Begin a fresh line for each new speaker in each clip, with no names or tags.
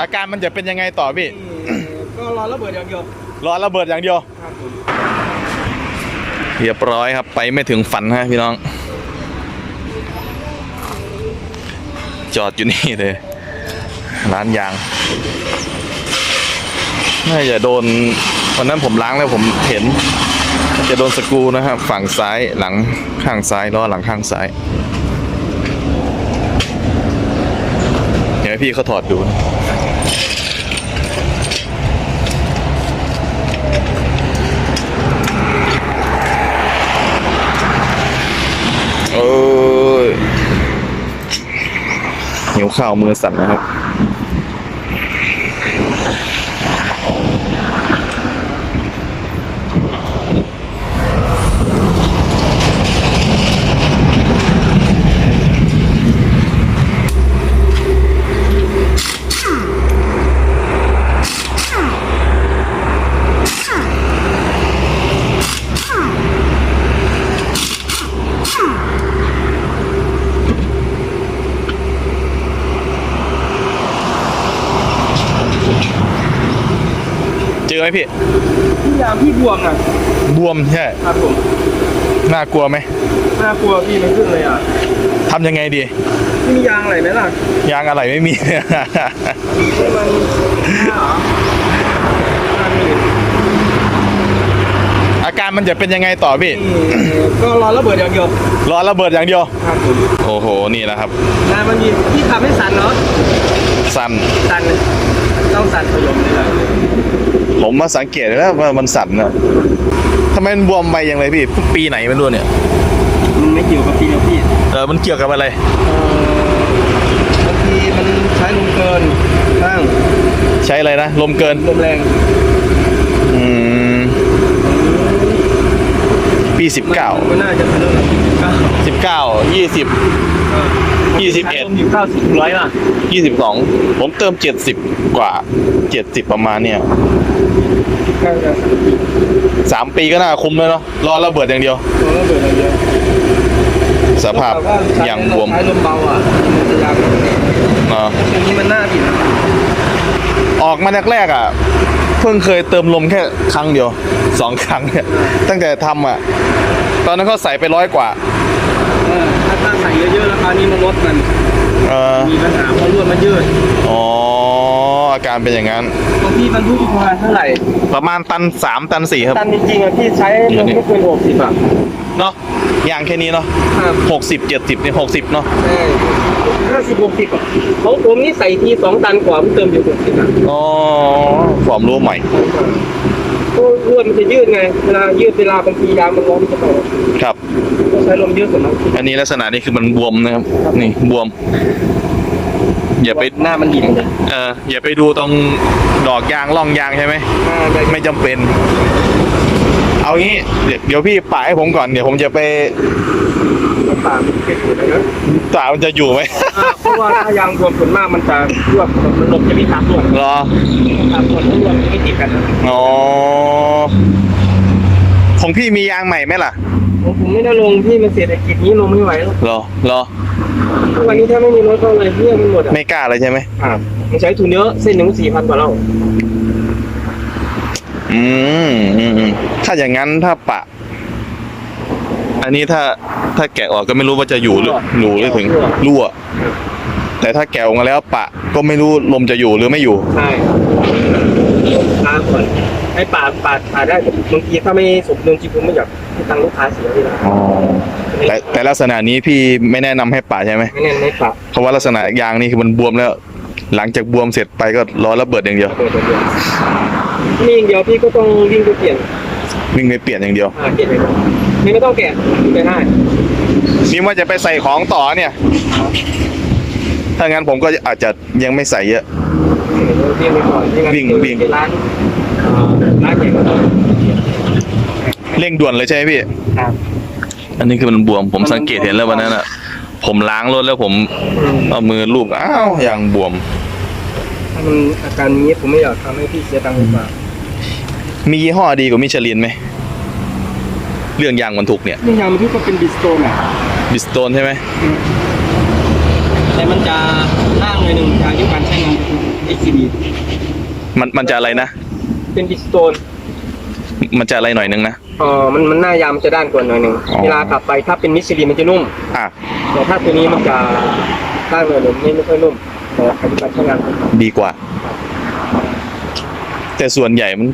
อาการมันจะเป็นยังไงต่อพี่
ก็รอระเบิดอย่างเดียว
รอระเบิดอย่างเดียว
ครับผม
เรียบร้อยครับไปไม่ถึงฝันฮะพี่น้อง จอดอยู่นี่เลย ร้านยางน่าจะโดนวันนั้นผมล้างแล้วผมเห็น จะโดนสกรูนะครับฝั่งซ้ายหลังข้างซ้ายล้อหลังข้างซ้าย เดี๋ยวให้พี่เขาถอดดูนะ โอ้ยหิวข้าวมือสั่นนะครับ พี่
พี่ยามพี่บวมอะ
บวมใช่
ครับผม
น่ากลัวไหม
น่ากลัวพี่มันขึ้นเลยอะ
ทำยังไงดี
พี่มียางอะไรไหมล่ะ
ยางอะไรไม่มี
บีบให้มันหน้าเหรอหน้านี่
อาการมันจะเป็นยังไงต่อพี่
ก็รอระเบิดอย่างเดียว
รอระเบิดอย่างเดียว
ครับผม
โอ้โห นี่แหละครับ
งานมันมีพี่ทำให้สั่นเนาะ
สั่น
สั่นเลยต้องสั่นสยบเลยอะ
ผมมาสังเกตแล้วว่ามันสั่นนะทำไมมันบวมไปอย่างไรพี่ปีไหนไม่รู้เนี่ย
มันไม่เกี่ยวกับพี่นะพี่
เออมันเกี่ยวกับอะไร
เอ่อบางทีมันใช้ลมเกินบ้าง
ใช้อะไรนะลมเกิน
ลมแรง
อืม ปีสิบเก้า
ไม่น่าจะเป็นเรื่องเก้า
สิบเก้ายี่สิบยี่สิบเอ็ด
อยู่เก้าสิบร้อยป่ะ
ยี่สิบสองผมเติมเจ็ดสิบกว่าเจ็ดสิบประมาณเนี่ย
เก้าจะ
สามปีก็น่าคุ้มแล้วเนาะรอระเบิดอย่างเดียว
ตัวระเบิดอะไรเยอะ
สภาพยังบวม
ใช้ลมเบาอะมันจะยาง
เนาะ
อันนี้มันหน้าบิด
ออกมาแรกๆอะ เพิ่งเคยเติมลมแค่ครั้งเดียวสองครั้งเนี่ยตั้งแต่ทำอะ ตอนนั้นเขาใส่ไปร้อยกว่า
เออถ้าถ้าใส่เยอะๆแล้วคราวนี้มันลดมัน
เออ
มีปัญหาเพราะลวดมันยืด
อ๋ออาการเป็นอย่างนั้น
บางทีมันพุ่งประมาณเท่าไหร่
ประมาณตันสามตันสี่ครับ
ตันจริงๆอะพี่ใช้ลมไม่เกินหกสิบอะ
เนาะยางแค่นี้เนาะ
ครับ
หกสิบเจ็ดสิบเนี่ยหกสิบเนาะ
ใช่ ห้าสิบหกสิบอะของผมนี่ใส่ทีสองตันกว่าผมเติมอยู่หกสิบอะ
อ๋อความรู้ใหม่
ก็ลวดมันจะยืดไงเวลายืดเวลาบางทียางมันร้อนมันจะต่อ
ครับ
ต้องใช้ลมยืดกว่านั้น
อันนี้ลักษณะนี้คือมันบวมนะครับ นี่บวม อย่าไป
หน้ามันดิ่งเลย
เอออย่าไปดูตรงดอกยางร่องยางใช่ไหม
อ่าได้
ไม่จำเป็น เอางี้ เดี๋ยวเดี๋ยวพี่ป่าให้ผมก่อน เดี๋ยวผมจะไป
ปากมันเก็บอยู่นะ
ตามันจะอยู่ไหม
อ่าเพราะว่าถ้ายางรวมส่วนมากมันจะรวบมันลมจะไม่ทับรวบ
รอ
ทับรวบรวมไม่ติดกันนะ
อ๋อของพี่มียางใหม่ไหมล่ะ
ผมผมไม่ได้ลงที่มันเศรษฐกิจนี้ลงไม่ไหวแล้ว
รอรอ
ทุกวันนี้ถ้าไม่มีรถก็เลยเรื่องมันหมดอะ
ไม่กล้าเลยใช่ไหม
อ่ามันใช้ทุนเยอะเส้นหนึ่งสี่พันกว่าแล้ว
อืมอืมอืมถ้าอย่างนั้นถ้าปะ อันนี้ถ้าถ้าแกะออกก็ไม่รู้ว่าจะอยู่หรืออยู่หรือถึงรั่ว แต่ถ้าแกะออกมาแล้วปะ ก็ไม่รู้ลมจะอยู่หรือไม่อยู่
ใช่ตาก่อนให้ปาดปาดปาดได้บางทีถ้าไม่สมดุลจริงผมไม่อยากให้ตังค์ลูกค้าเสียเวลา
แต่แต่ลักษณะนี้พี่ไม่แนะนำให้ปะใช่ไหม
ไม่แน่นไม่ปาด
เพราะว่าลักษณะยางนี่คือมันบวมแล้ว หลังจากบวมเสร็จไปก็รอระเบิดอย่างเดียว
เปิดเดียวนี่อย่างเดียวพี่ก็ต้องวิ่งไปเปลี่ยน
วิ่งไปเปลี่ยนอย่างเดียว
อ่าเปลี่ยนไปก่อ นนี่ไม่ต้องแกะไปได้
นี่ว่าจะไปใส่ของต่อเนี่ย ถ้างั้นผมก็อาจจะยังไม่ใส่เยอะ
วิ่งไปก่อนไม่งั้น
วิ่งวิ่ง
ไปร้านอ่าร้านใหญ่ก็ต้อง
เร่งด่วนเลยใช่ไหมพี่
ครับ
อันนี้คือมันบวมผมสังเกตเห็นแล้ววันนั้นอะ ผมล้างรถแล้วผม
อืม
เอามือลูบอ้าวยังบวม
ถ้ามันอาการนี้ผมไม่อยากทำให้พี่เสียตังค์ดีกว่า
มียี่ห้อดีกว่ามิชลินไหม เรื่องยางบรรทุกเนี่ย
นี่ยางมันที่ก็เป็นบิสโตนอะ
บิสโตนใช่ไหม
แต่มันจะล่างเลยหนึ่งจะอายุการใช้งาน ECD
มันมันจะอะไรนะ
เป็นบิสโตน
มันจะอะไรหน่อยนึงนะ
เออมันมันหน้ายางมันจะด้านกว่าหน่อยหนึ่ง
อ๋อ
เวลากลับไปถ้าเป็นมิชลินมันจะนุ่ม
อะ
แต่ถ้าตัวนี้มันจะด้านหน่อยหนึ่งไม่ไม่ค่อยนุ่มแต่ปฏิบัติใช้งาน
ดีกว่าแต่ส่วนใหญ่มัน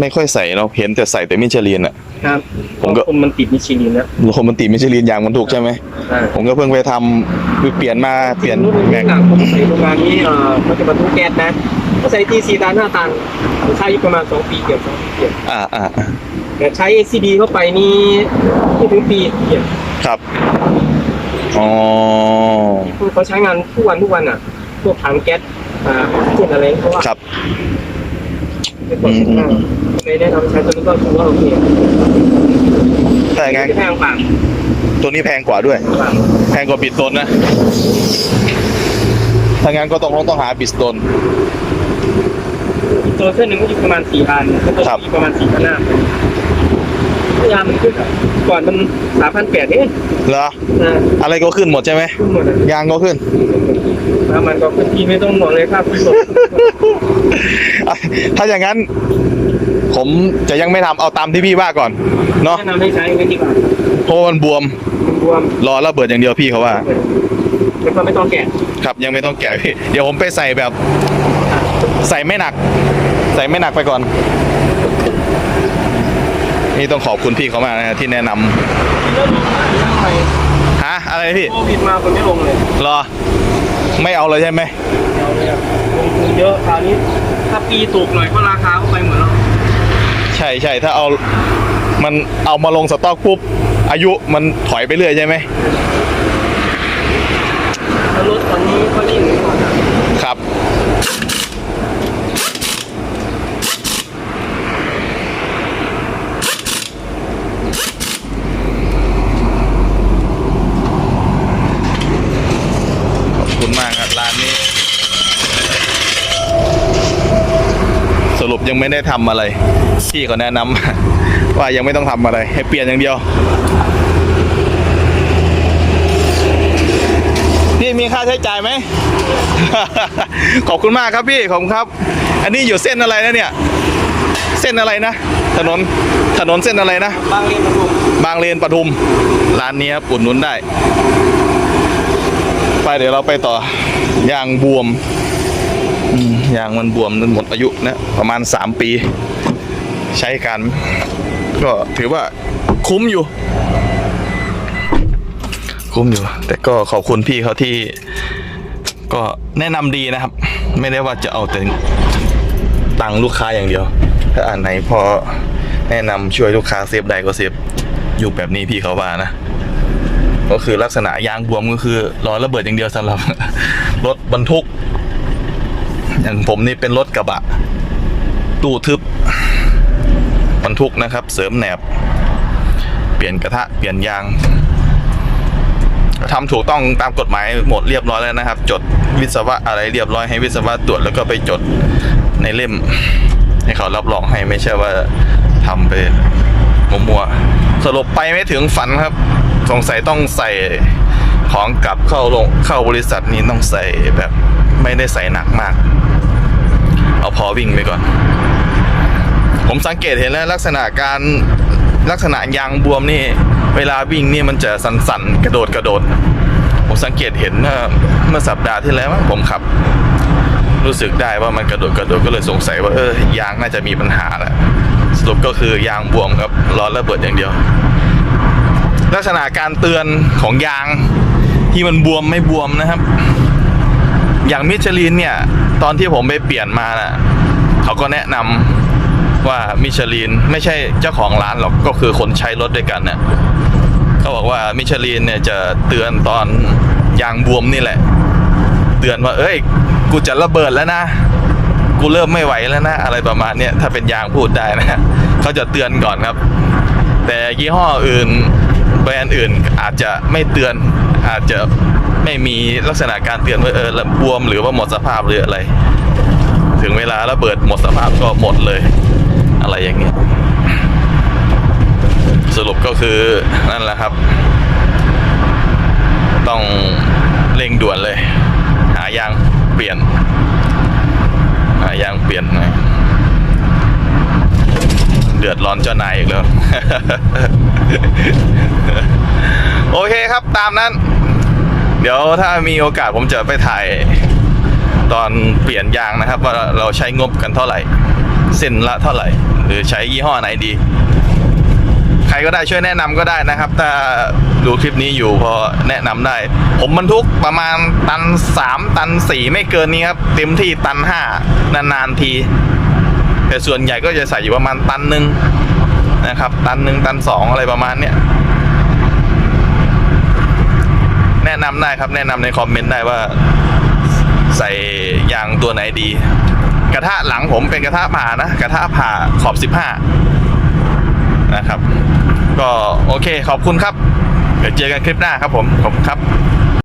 ไม่ค่อยใส่เราเห็นแต่ใส่แต่มิชลินอะ
ครับ
ผมก็
เพราะคนมันติดมิชลินนะ
โลมันติมิชลินยางมันถูกใช่ไหม
ใช่
ผมก็เพิ่งไปทำเปลี่ยนมาเปลี่ยน
รุ่น
แม็ก
หลังผมใช้โรงงานนี้เอ่อมันจะบรรทุกแก๊สนะก็ใช้ทีซีตันห้าตันผมใช้อยู่ประมาณสองปีเกือบสองปีเกือบ
อ่าอ่าอ่า
แต่ใช้ ACD เข้าไปนี่ไม่ถึงปีเกือบ
ครับอ๋อ
คือเขาใช้งานทุกวันทุกวันอะพวกถังแก๊สอ่าออกซิเจนอะไรเพราะว่า
ครับ
ไม่ปลอดภัยมากเลยแนะนำใช้ตัวนี้ก็ถือว่าโอเค
แต่ไง
ไม่แพงกว่า
ตัวนี้แพงกว่าด้วย
กว่า
แพงกว่าบิดตนนะ ถ้างั้นก็ต้องต้องหาบิดตน
ตัวเส้นหนึ่งก็อยู่ประมาณสี่พันตัว
ครับ
นี้ประมาณสี่พันห้าพ ยายามมันขึ้นอะก่อนมันสามพันแปดเอง
เหรอ
นะ
อะไรก็ขึ้นหมดใช่ไหม
ขึ้นหมดเลย
ยางก็ขึ้น
แล้วมันก็ขึ้นที่ไม่ต้องห่วงเลยครับขึ้นหมด
ถ้าอย่างนั้น ผมจะยังไม่ทำเอาตามที่พี่ว่าก่อน เนาะ
แนะนำให้ใช้ไว้ดีกว่า
เพราะว่ามันบวม
มันบวม
รอระเบิดอย่างเดียวพี่เขาว่า
แล้วก็ไม่ต้องแกะ
ครับยังไม่ต้องแกะพี่ เดี๋ยวผมไปใส่แบบ ใส่ไม่หนัก ใส่ไม่หนักไปก่อน นี่ต้องขอบคุณพี่เขามากนะฮะที่แนะนำ
แล้วลงมาอีกหน่อย
ฮะอะไรพี่
โควิดมาคนไม่ลงเลย
รอ ไม่เอาเลยใช่ไหม
เอาเลยอะลงทุนเยอะคราวนี้ ถ้าปีตกหน่อยก็ราคาก็ไปหมดแล้ว
ใช่ใช่ถ้าเอามันเอามาลงสต็อกปุ๊บ อายุมันถอยไปเรื่อยใช่ไหม
แล้วรถตอนนี้ก็ยิ่งก่อนอะ
ครับ ขอบคุณมากครับร้านนี้ สรุปยัง ไม่ได้ทำอะไรพี่เขาแนะนำว่ายังไม่ต้องทำอะไร ให้เปลี่ยนอย่างเดียวพี่มีค่าใช้จ่ายไหม ขอบคุณมากครับพี่ ขอบคุณครับ อันนี้อยู่เส้นอะไรนะเนี่ย เส้นอะไรนะ ถนน ถนนเส้นอะไรนะ
บางเรียนมาลง
บางเลนปทุม ร้านนี้ครับอุดหนุนได้ ไปเดี๋ยวเราไปต่อยางบวม ยางมันบวมมันหมดอายุนะประมาณ 3 ปี ใช้กัน ก็ถือว่าคุ้มอยู่ คุ้มอยู่ แต่ก็ขอบคุณพี่เขาที่ ก็แนะนำดีนะครับ ไม่ได้ว่าจะเอาแต่ตังค์ลูกค้าอย่างเดียว ถ้าอันไหนพอแนะนำช่วยลูกค้าเซฟได้ก็เซฟอยู่แบบนี้พี่เขาว่านะก็คือลักษณะยางบวมก็คือรอระเบิดอย่างเดียวสำหรับ รถบรรทุก อย่างผมนี่เป็นรถกระบะ ตู้ทึบบรรทุกนะครับ เสริมแหนบ เปลี่ยนกระทะเปลี่ยนยางทำถูกต้องตามกฎหมายหมดเรียบร้อยแล้วนะครับ จดวิศวะอะไรเรียบร้อยให้วิศวะตรวจแล้วก็ไปจดในเล่ม ให้เขารับรองให้ไม่ใช่ว่าทำไปมัวๆสรุปไปไม่ถึงฝันครับ สงสัยต้องใส่ของกลับเข้าลงเข้าบริษัทนี้ต้องใส่แบบไม่ได้ใส่หนักมาก เอาพอวิ่งไปก่อน ผมสังเกตเห็นแล้วลักษณะการลักษณะยางบวมนี่ เวลาวิ่งนี่มันจะสั่นๆ กระโดดกระโดด ผมสังเกตเห็นเมื่อสัปดาห์ที่แล้วผมขับ รู้สึกได้ว่ามันกระโดดกระโดดก็เลยสงสัยว่าเออยางน่าจะมีปัญหาแหละสรุปก็คือยางบวมครับล้อระเบิดอย่างเดียว ลักษณะการเตือนของยางที่มันบวมไม่บวมนะครับ อย่างมิชลินเนี่ย ตอนที่ผมไปเปลี่ยนมาน่ะเขาก็แนะนำว่ามิชลินไม่ใช่เจ้าของร้านหรอกก็คือคนใช้รถด้วยกันเนี่ยเขาบอกว่ามิชลินเนี่ยจะเตือนตอนยางบวมนี่แหละ เตือนว่า เอ้ย กูจะระเบิดแล้วนะ กูเริ่มไม่ไหวแล้วนะ อะไรประมาณเนี้ยถ้าเป็นยางพูดได้นะเขาจะเตือนก่อนครับ แต่ยี่ห้ออื่นแบรนด์อื่นอาจจะไม่เตือน อาจจะไม่มีลักษณะการเตือนว่าเออระบวมหรือว่าหมดสภาพหรืออะไร ถึงเวลาระเบิดหมดสภาพก็หมดเลย อะไรอย่างเงี้ยสรุปก็คือนั่นแหละครับ ต้องเร่งด่วนเลย หายางเปลี่ยน หายางเปลี่ยนหน่อยเดือดร้อนเจ้านายอีกแล้ว โอเคครับตามนั้น เดี๋ยวถ้ามีโอกาสผมจะไปถ่ายตอนเปลี่ยนยางนะครับ ว่าเราใช้งบกันเท่าไหร่ เส้นละเท่าไหร่ หรือใช้ยี่ห้อไหนดี ใครก็ได้ช่วยแนะนำก็ได้นะครับ ถ้าดูคลิปนี้อยู่พอแนะนำได้ ผมบรรทุกประมาณตันสามตันสี่ไม่เกินนี้ครับ เต็มที่ตันห้านานๆที แต่ส่วนใหญ่ก็จะใส่อยู่ประมาณตันหนึ่งนะครับ ตันหนึ่งตันสองอะไรประมาณเนี้ย แนะนำได้ครับแนะนำในคอมเมนต์ได้ว่า ใส่ยางตัวไหนดี กระทะหลังผมเป็นกระทะผ่านะ กระทะผ่าขอบ 15 นะครับ ก็โอเคขอบคุณครับเดี๋ยวเจอกันคลิปหน้าครับผมขอบคุณครับ